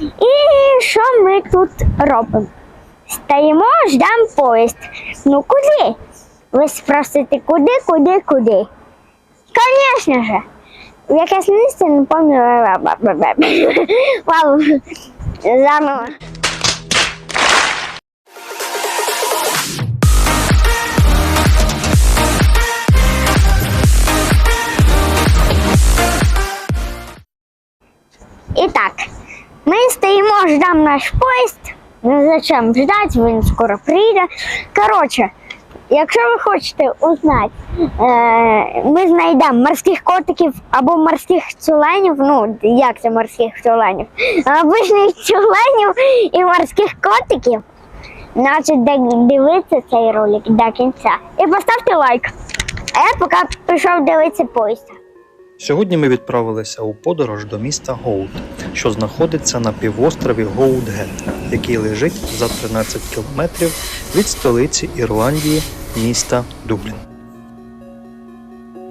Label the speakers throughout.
Speaker 1: І що ми тут робимо? Стоїмо, ждемо поїзд. Ну куди? Ви спросите, куди, куди, куди? Звісно же. Якесь місце, не пам'ятаю. Заново. Наш поїзд. Не зачем ждать, він скоро прийде. Коротше, якщо ви хочете узнати, е, ми знайдемо морських котиків або морських тюленів. Ну, як це морських тюленів? Обичних тюленів і морських котиків. Значить, ди- дивіться цей ролик до кінця. І поставте лайк. А я поки пішов дивитися поїзд.
Speaker 2: Сьогодні ми відправилися у подорож до міста Гоут, що знаходиться на півострові Гоутгет, який лежить за 13 кілометрів від столиці Ірландії, міста Дублін.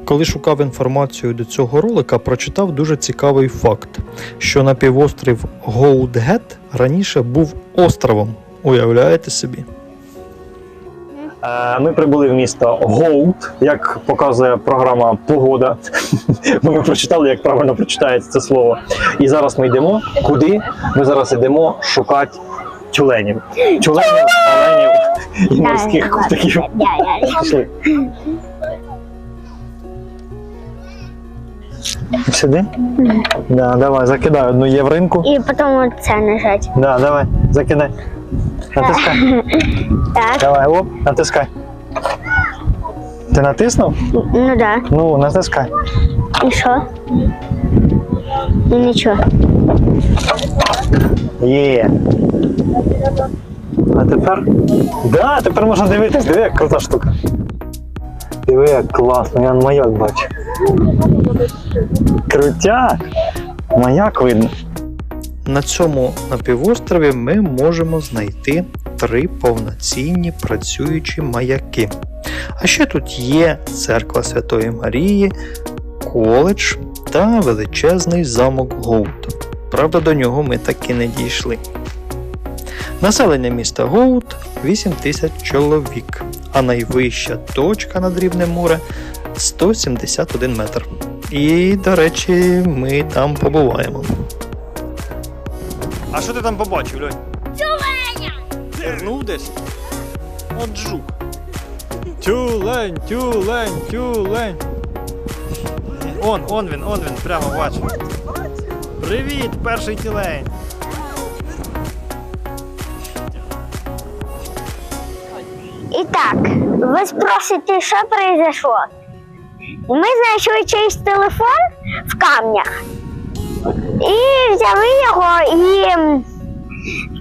Speaker 2: Коли шукав інформацію до цього ролика, прочитав дуже цікавий факт, що на півострів Гоутгет раніше був островом. Уявляєте собі?
Speaker 3: Е, Ми прибули в місто Гоут, як показує програма Погода. Ми прочитали, як правильно прочитається це слово. І зараз ми йдемо. Куди? Ми зараз йдемо шукати тюленів. Тюленів, оленів і морських котиків. Пішли. Сюди? Да, давай, закидай одну євринку.
Speaker 1: І потім це нажать.
Speaker 3: Да, давай, закидай. Натискай.
Speaker 1: Так,
Speaker 3: Давай, оп, натискай. Ти натиснув?
Speaker 1: ну да.
Speaker 3: Ну, натискай.
Speaker 1: І що? І нічого.
Speaker 3: Є. А тепер? Да, тепер можна дивитись, диви, як крута штука. Диви, як класно, я маяк бачу. Крутяк! Маяк видно.
Speaker 2: На цьому напівострові ми можемо знайти три повноцінні працюючі маяки. А ще тут є церква Святої Марії, коледж та величезний замок Гоут. Правда, до нього ми таки не дійшли. Населення міста Гоут 8 тисяч чоловік, а найвища точка над рівнем моря 171 метр. І, до речі, ми там побуваємо. А що ти там побачив, Льонь? Тюленя! Тернув десь? От жук. Тюлень, тюлень, тюлень. Он, он він, он він, прямо бачу. Привіт, перший тюлень.
Speaker 1: І так, ви спросите, що произошло? Ми знайшли чийсь телефон в камнях. І взяли його і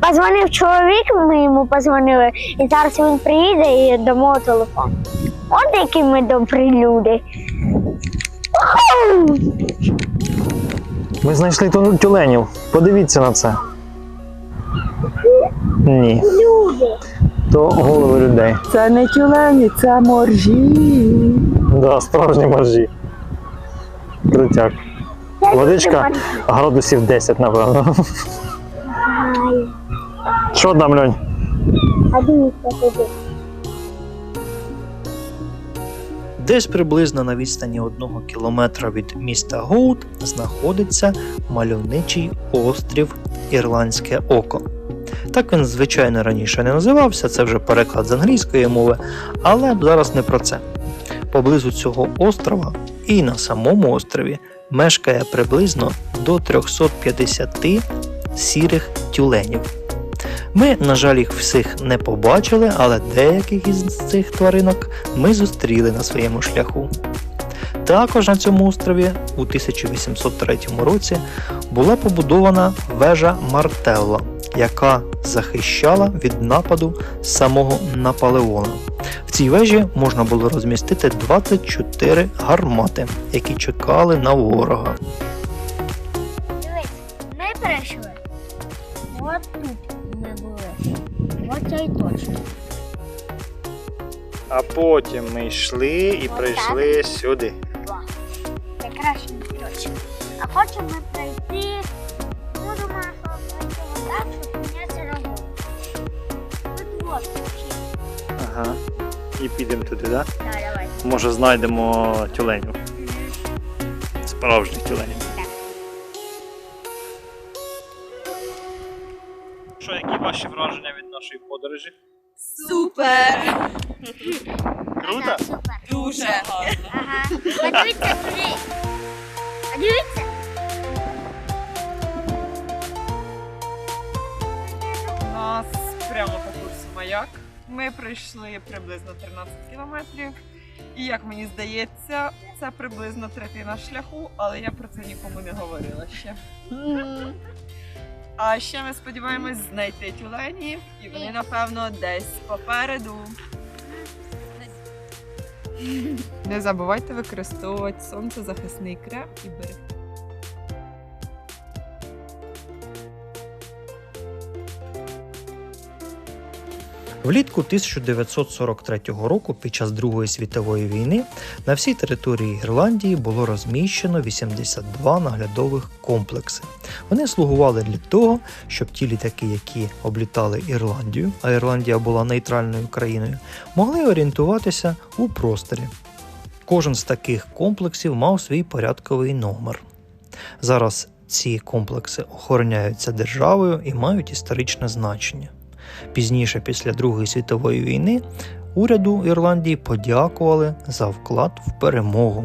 Speaker 1: позвонив чоловік, ми йому позвонили, і зараз він приїде і дамо телефон. От які ми добрі люди.
Speaker 3: Ми знайшли тюленів. Подивіться на це. Ні.
Speaker 1: Люди.
Speaker 3: То голови людей.
Speaker 4: Це не тюлені, це моржі.
Speaker 3: Да, справжні моржі. Крутяк. Водичка градусів 10, напевно. Що там, Льонь?
Speaker 2: Десь приблизно на відстані одного кілометра від міста Гоут знаходиться мальовничий острів Ірландське Око. Так він, звичайно, раніше не називався, це вже переклад з англійської мови, але зараз не про це. Поблизу цього острова і на самому острові мешкає приблизно до 350 сірих тюленів. Ми, на жаль, їх всіх не побачили, але деяких із цих тваринок ми зустріли на своєму шляху. Також на цьому острові у 1803 році була побудована вежа Мартелла, яка захищала від нападу самого Наполеона. В цій вежі можна було розмістити 24 гармати, які чекали на ворога.
Speaker 1: Дивись, ми прийшли. От тут ми були. От цей точно.
Speaker 2: А потім ми йшли і
Speaker 1: прийшли
Speaker 2: сюди.
Speaker 1: Це краще точно. А хочемо ми пройти.
Speaker 2: І підемо туди, так?
Speaker 1: Да, давай.
Speaker 2: Може знайдемо тюленів. Справжніх тюленів. Що, які ваші враження від нашої подорожі?
Speaker 5: Супер!
Speaker 2: Круто?
Speaker 1: Супер.
Speaker 5: Дуже гарно.
Speaker 1: Ага. Подивіться туди. Подивіться.
Speaker 5: У нас прямо по курсу маяк. Ми пройшли приблизно 13 кілометрів. І як мені здається, це приблизно третина шляху, але я про це нікому не говорила ще. А ще ми сподіваємось знайти тюленів, і вони, напевно, десь попереду. Не забувайте використовувати сонцезахисний крем і берегти.
Speaker 2: Влітку 1943 року, під час Другої світової війни, на всій території Ірландії було розміщено 82 наглядових комплекси. Вони слугували для того, щоб ті літаки, які облітали Ірландію, а Ірландія була нейтральною країною, могли орієнтуватися у просторі. Кожен з таких комплексів мав свій порядковий номер. Зараз ці комплекси охороняються державою і мають історичне значення. Пізніше, після Другої світової війни, уряду Ірландії подякували за вклад в перемогу.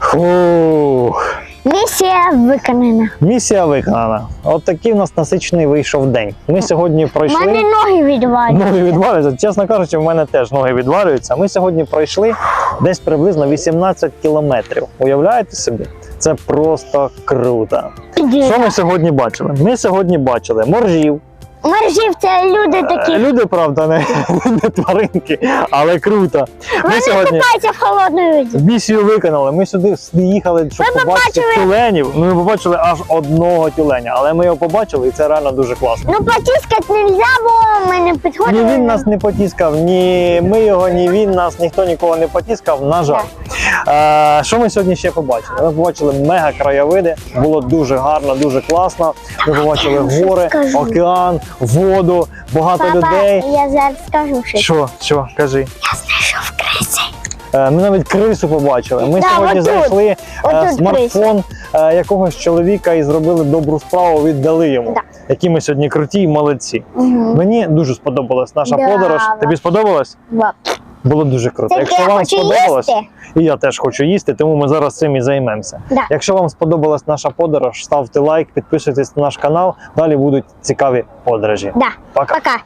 Speaker 3: Фух.
Speaker 1: Місія виконана.
Speaker 3: Місія виконана. От такий у нас насичений вийшов день. Ми сьогодні
Speaker 1: У
Speaker 3: пройшли.
Speaker 1: мене ноги відвалюються.
Speaker 3: Ноги відвалюються. Чесно кажучи, в мене теж ноги відвалюються. Ми сьогодні пройшли десь приблизно 18 кілометрів. Уявляєте собі? Це просто круто. Що ми сьогодні бачили? Ми сьогодні бачили моржів.
Speaker 1: Мережів це люди
Speaker 3: Е,
Speaker 1: такі.
Speaker 3: Люди, правда, не, не тваринки, але круто. Ми
Speaker 1: Вони
Speaker 3: сьогодні
Speaker 1: купаються в холодній воді.
Speaker 3: місію виконали. Ми сюди їхали, щоб
Speaker 1: Ми
Speaker 3: побачити
Speaker 1: побачили-
Speaker 3: тюленів. Ми побачили аж одного тюленя, але ми його побачили, і це реально дуже класно.
Speaker 1: Ну, потіскати не можна, бо ми не
Speaker 3: Ні
Speaker 1: підходили.
Speaker 3: він нас не потіскав, ні ми його, ні він нас, ніхто нікого не потіскав. На жаль. Е, що ми сьогодні ще побачили? Ми побачили мега краєвиди. Було дуже гарно, дуже класно. Ми побачили гори,
Speaker 1: скажу.
Speaker 3: океан, воду, багато
Speaker 1: Папа,
Speaker 3: людей.
Speaker 1: я зараз скажу щось.
Speaker 3: Що, що, кажи.
Speaker 1: Я знайшов криси.
Speaker 3: Е, Ми навіть крису побачили. Ми
Speaker 1: Да,
Speaker 3: сьогодні
Speaker 1: отут.
Speaker 3: знайшли е,
Speaker 1: Отут
Speaker 3: смартфон е, якогось чоловіка і зробили добру справу, віддали йому.
Speaker 1: Да.
Speaker 3: Які ми сьогодні круті і молодці.
Speaker 1: Угу.
Speaker 3: Мені дуже сподобалась наша
Speaker 1: Да,
Speaker 3: подорож. Тобі сподобалось? Було дуже круто.
Speaker 1: Тільки
Speaker 3: Якщо
Speaker 1: я
Speaker 3: вам
Speaker 1: хочу
Speaker 3: сподобалось,
Speaker 1: їсти.
Speaker 3: і я теж хочу їсти, тому ми зараз цим і займемося.
Speaker 1: Да.
Speaker 3: Якщо вам сподобалась наша подорож, ставте лайк, підписуйтесь на наш канал. Далі будуть цікаві подорожі.
Speaker 1: Да.
Speaker 3: Пока.
Speaker 1: Пока.